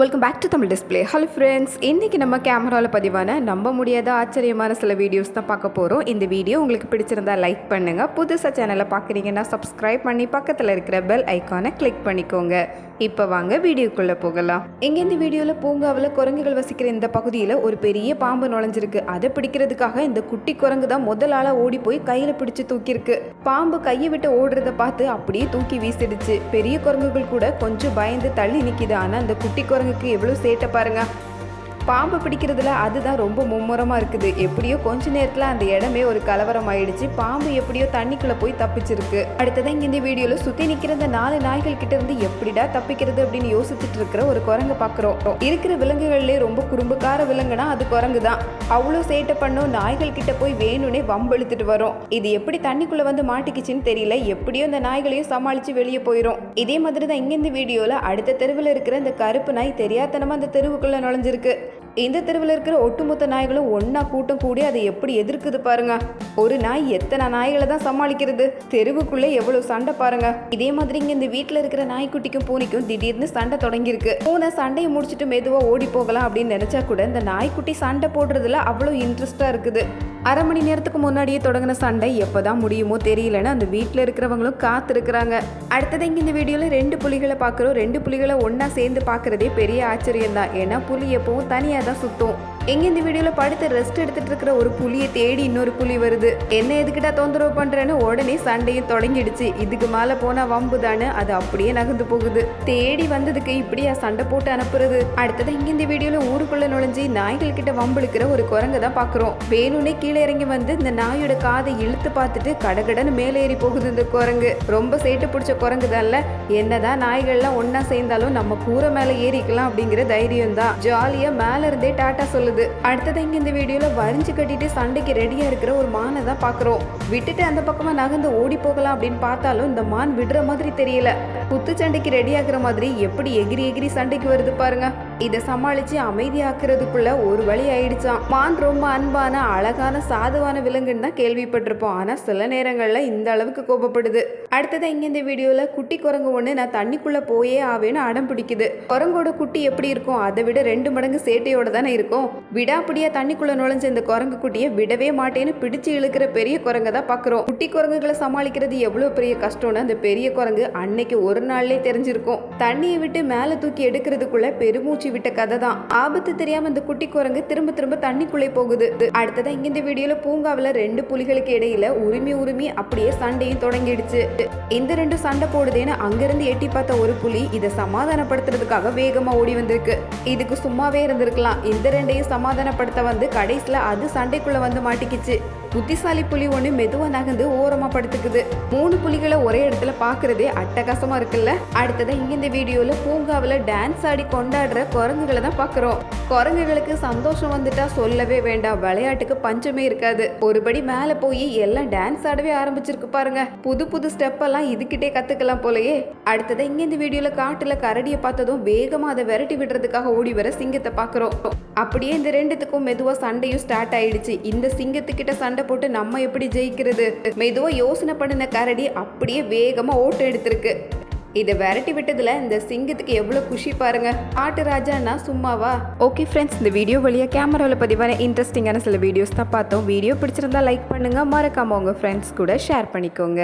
Welcome back to Tamil display hello friends இன்றைக்கி நம்ம கேமராவில் பதிவான நம்ப முடியாத ஆச்சரியமான சில வீடியோஸ் தான் பார்க்க போகிறோம் இந்த வீடியோ உங்களுக்கு பிடிச்சிருந்தா லைக் பண்ணுங்கள் புதுசாக சேனலை பார்க்குறீங்கன்னா சப்ஸ்கிரைப் பண்ணி பக்கத்தில் இருக்கிற பெல் ஐக்கானை கிளிக் பண்ணிக்கோங்க. இப்போ வாங்க வீடியோக்குள்ளே போகலாம். எங்கேருந்து வீடியோவில் பூங்காவில் குரங்குகள் வசிக்கிற இந்த பகுதியில் ஒரு பெரிய பாம்பு நுழைஞ்சிருக்கு. அதை பிடிக்கிறதுக்காக இந்த குட்டி குரங்கு தான் முதல் ஆளாக ஓடி போய் கையில் பிடிச்சு தூக்கியிருக்கு. பாம்பு கையை விட்டு ஓடுறத பார்த்து அப்படியே தூக்கி வீசிடுச்சு. பெரிய குரங்குகள் கூட கொஞ்சம் பயந்து தள்ளி நிற்கிது ஆனால் அந்த குட்டி குரங்குக்கு எவ்வளோ சேட்டை பாருங்க. பாம்பு பிடிக்கிறதுல அதுதான் ரொம்ப மும்முரமாக இருக்குது. எப்படியோ கொஞ்ச நேரத்தில் அந்த இடமே ஒரு கலவரம் ஆயிடுச்சு. பாம்பு எப்படியோ தண்ணிக்குள்ளே போய் தப்பிச்சிருக்கு. அடுத்ததான் இங்கே இந்த வீடியோவில் சுற்றி நிற்கிற இந்த நாலு நாய்கள் கிட்ட இருந்து எப்படிடா தப்பிக்கிறது அப்படின்னு யோசிச்சுட்டு இருக்கிற ஒரு குரங்கு பார்க்குறோம் இருக்கிற விலங்குகள்லேயே ரொம்ப குறும்புக்கார விலங்குனா அது குரங்கு தான் அவ்வளோ சேட்டை பண்ணும் நாய்கள் கிட்ட போய் வேணும்னே வம்பெழுத்துட்டு வரும். இது எப்படி தண்ணிக்குள்ளே வந்து மாட்டிக்கிச்சின்னு தெரியல. எப்படியோ அந்த நாய்களையும் சமாளித்து வெளியே போயிடும் இதே மாதிரி தான் இங்கே இந்த வீடியோவில் அடுத்த தெருவில் இருக்கிற இந்த கருப்பு நாய் தெரியாதனமாக அந்த தெருவுக்குள்ளே நுழைஞ்சிருக்கு. இந்த தெருவில் இருக்கிற ஒட்டுமொத்த நாய்களும் ஒன்றா கூட்டம் கூடி அதை எப்படி எதிர்க்குது பாருங்க. ஒரு நாய் எத்தனை நாய்களை தான் சமாளிக்கிறது? தெருவுக்குள்ளே எவ்வளவு சண்டை பாருங்க. இதே மாதிரி இங்க இந்த வீட்டில் இருக்கிற நாய்க்குட்டிக்கும் பூனைக்கும் திடீர்னு சண்டை தொடங்கியிருக்கு. பூனை சண்டையை முடிச்சுட்டு மெதுவாக ஓடி போகலாம் அப்படின்னு நினைச்சா கூட இந்த நாய்க்குட்டி சண்டை போடுறதுல அவ்வளோ இன்ட்ரெஸ்டாக இருக்குது. அரை மணி நேரத்துக்கு முன்னாடியே தொடங்கின சண்டை எப்போ தான் முடியுமோ தெரியலன்னு அந்த வீட்டில் இருக்கிறவங்களும் காத்திருக்கிறாங்க. அடுத்தது இங்கே இந்த வீடியோவில் ரெண்டு புலிகளை பார்க்குறோம் ரெண்டு புலிகளை ஒன்றா சேர்ந்து பார்க்குறதே பெரிய ஆச்சரியம் தான் ஏன்னா புலி எப்பவும் தனியாக தான் சுற்றும் எங்க இந்த வீடியோவில் படுத்து ரெஸ்ட் எடுத்துட்டு இருக்கிற ஒரு புலியை தேடி இன்னொரு புலி வருது. என்ன எதுக்கிட்ட தொந்தரவு பண்றேன்னு உடனே சண்டையும் தொடங்கிடுச்சு. இதுக்கு மேலே போனா வம்பு தானே அது அப்படியே நகர்ந்து போகுது. தேடி வந்ததுக்கு இப்படியா சண்டை போட்டு அனுப்புறது? அடுத்தது இங்க இந்த வீடியோவில் ஊருக்குள்ள நுழைஞ்சு நாய்கள் கிட்ட வம்பிழுக்கிற ஒரு குரங்கை தான் பார்க்குறோம் வேணும்னே கீழே இறங்கி வந்து இந்த நாயோட காதை இழுத்து பார்த்துட்டு கடகடன்னு மேலே ஏறி போகுது இந்த குரங்கு. ரொம்ப சேட்டு பிடிச்ச குரங்கு தான்ல. என்னதான் நாய்கள்லாம் ஒன்றா சேர்ந்தாலும் நம்ம கூரை மேலே ஏறிக்கலாம் அப்படிங்கிற தைரியம் தான். ஜாலியா மேல இருந்தே டாட்டா சொல்லுது அடுத்தது இங்கே இந்த வீடியோவில் வரிஞ்சு கட்டிட்டு சண்டைக்கு ரெடியாக இருக்கிற ஒரு மானை தான் பார்க்குறோம் விட்டுட்டு அந்த பக்கமாக நகர்ந்து ஓடி போகலாம் அப்படின்னு பார்த்தாலும் இந்த மான் விடுற மாதிரி தெரியல. குத்து சண்டைக்கு ரெடி மாதிரி எப்படி எகிரி எகிரி சண்டைக்கு வருது பாருங்கள் இதை சமாளிச்சு அமைதியாக்குறதுக்குள்ள ஒரு வழி ஆயிடுச்சான் மான் ரொம்ப அன்பான அழகான சாதுவான விலங்குன்னு தான் கேள்விப்பட்டிருப்போம். ஆனா சில நேரங்கள்ல இந்த அளவுக்கு கோபப்படுது. அடுத்தது இங்க இந்த வீடியோல குட்டி குரங்கு ஒண்ணு நான் தண்ணிக்குள்ள போயே ஆவேன்னு அடம் பிடிக்குது. குரங்கோட குட்டி எப்படி இருக்கும்? அதை விட ரெண்டு மடங்கு சேட்டையோட தானே இருக்கும். விடாப்பிடியா தண்ணிக்குள்ள நுழைஞ்ச இந்த குரங்கு குட்டியை விடவே மாட்டேன்னு பிடிச்சு இழுக்கிற பெரிய குரங்கை தான் பாக்குறோம். குட்டி குரங்குகளை சமாளிக்கிறது எவ்வளவு பெரிய கஷ்டம்னு அந்த பெரிய குரங்கு அன்னைக்கு ஒரு நாள்லயே தெரிஞ்சிருக்கும். தண்ணியை விட்டு மேல தூக்கி எடுக்கிறதுக்குள்ள பெருமூச்சு விட்ட கதை தான் ஆபத்து தெரியாம இந்த குட்டி குரங்கு திரும்ப திரும்ப தண்ணிக்குள்ளே போகுது. அடுத்ததான் இங்க இந்த வீடியோல பூங்காவில் ரெண்டு புலிகளுக்கு இடையில உரிமை உரிமை அப்படியே சண்டையும் தொடங்கிடுச்சு. இந்த ரெண்டு சண்டை போடுதேன்னு அங்கிருந்து எட்டி பார்த்த ஒரு புலி இதை சமாதானப்படுத்துறதுக்காக வேகமா ஓடி வந்திருக்கு. இதுக்கு சும்மாவே இருந்திருக்கலாம். இந்த ரெண்டையும் சமாதானப்படுத்த வந்து கடைசியில் அது சண்டைக்குள்ள வந்து மாட்டிக்கிச்சு. புத்திசாலி புலி ஒன்று மெதுவாக நகர்ந்து ஓரமாக படுத்துக்குது. மூணு புலிகளை ஒரே இடத்துல பார்க்குறதே அட்டகாசமா இருக்குல்ல? அடுத்ததான் இங்கே இந்த வீடியோவில் பூங்காவில் டான்ஸ் ஆடி கொண்டாடுற குரங்குகளை தான் பார்க்குறோம் குரங்குகளுக்கு சந்தோஷம் வந்துட்டா சொல்லவே வேண்டாம். விளையாட்டுக்கு பஞ்சமே இருக்காது. ஒருபடி மேலே போய் எல்லாம் டான்ஸ் ஆடவே ஆரம்பிச்சிருக்கு பாருங்க. புது புது ஸ்டெப்பெல்லாம் இதுக்கிட்டே கற்றுக்கலாம் கத்துக்கலாம் போலயே. அடுத்ததான் இங்கே இந்த வீடியோவில் காட்டுல கரடியை பார்த்ததும் வேகமாக அதை விரட்டி விடுறதுக்காக ஓடி வர சிங்கத்தை பார்க்குறோம் அப்படியே இந்த ரெண்டுத்துக்கும் மெதுவாக சண்டையும் ஸ்டார்ட் ஆயிடுச்சு. இந்த சிங்கத்துக்கிட்ட சண்டை போட்டு நம்ம எப்படி ஜெயிக்கிறது? மெதுவா யோசனை பண்ணின கரடி அப்படியே வேகமா ஓட்டு எடுத்திருக்கு. இதை விரட்டி விட்டதுல இந்த சிங்கத்துக்கு எவ்வளோ குஷி பாருங்க. ஆட்டு ராஜானா சும்மாவா? ஓகே ஃப்ரெண்ட்ஸ் இந்த வீடியோ வழியாக கேமராவில் பதிவான இன்ட்ரெஸ்டிங்கான சில வீடியோஸ் தான் பார்த்தோம். வீடியோ பிடிச்சிருந்தா லைக் பண்ணுங்க. மறக்காம உங்க ஃப்ரெண்ட்ஸ் கூட ஷேர் பண்ணிக்கோங்க.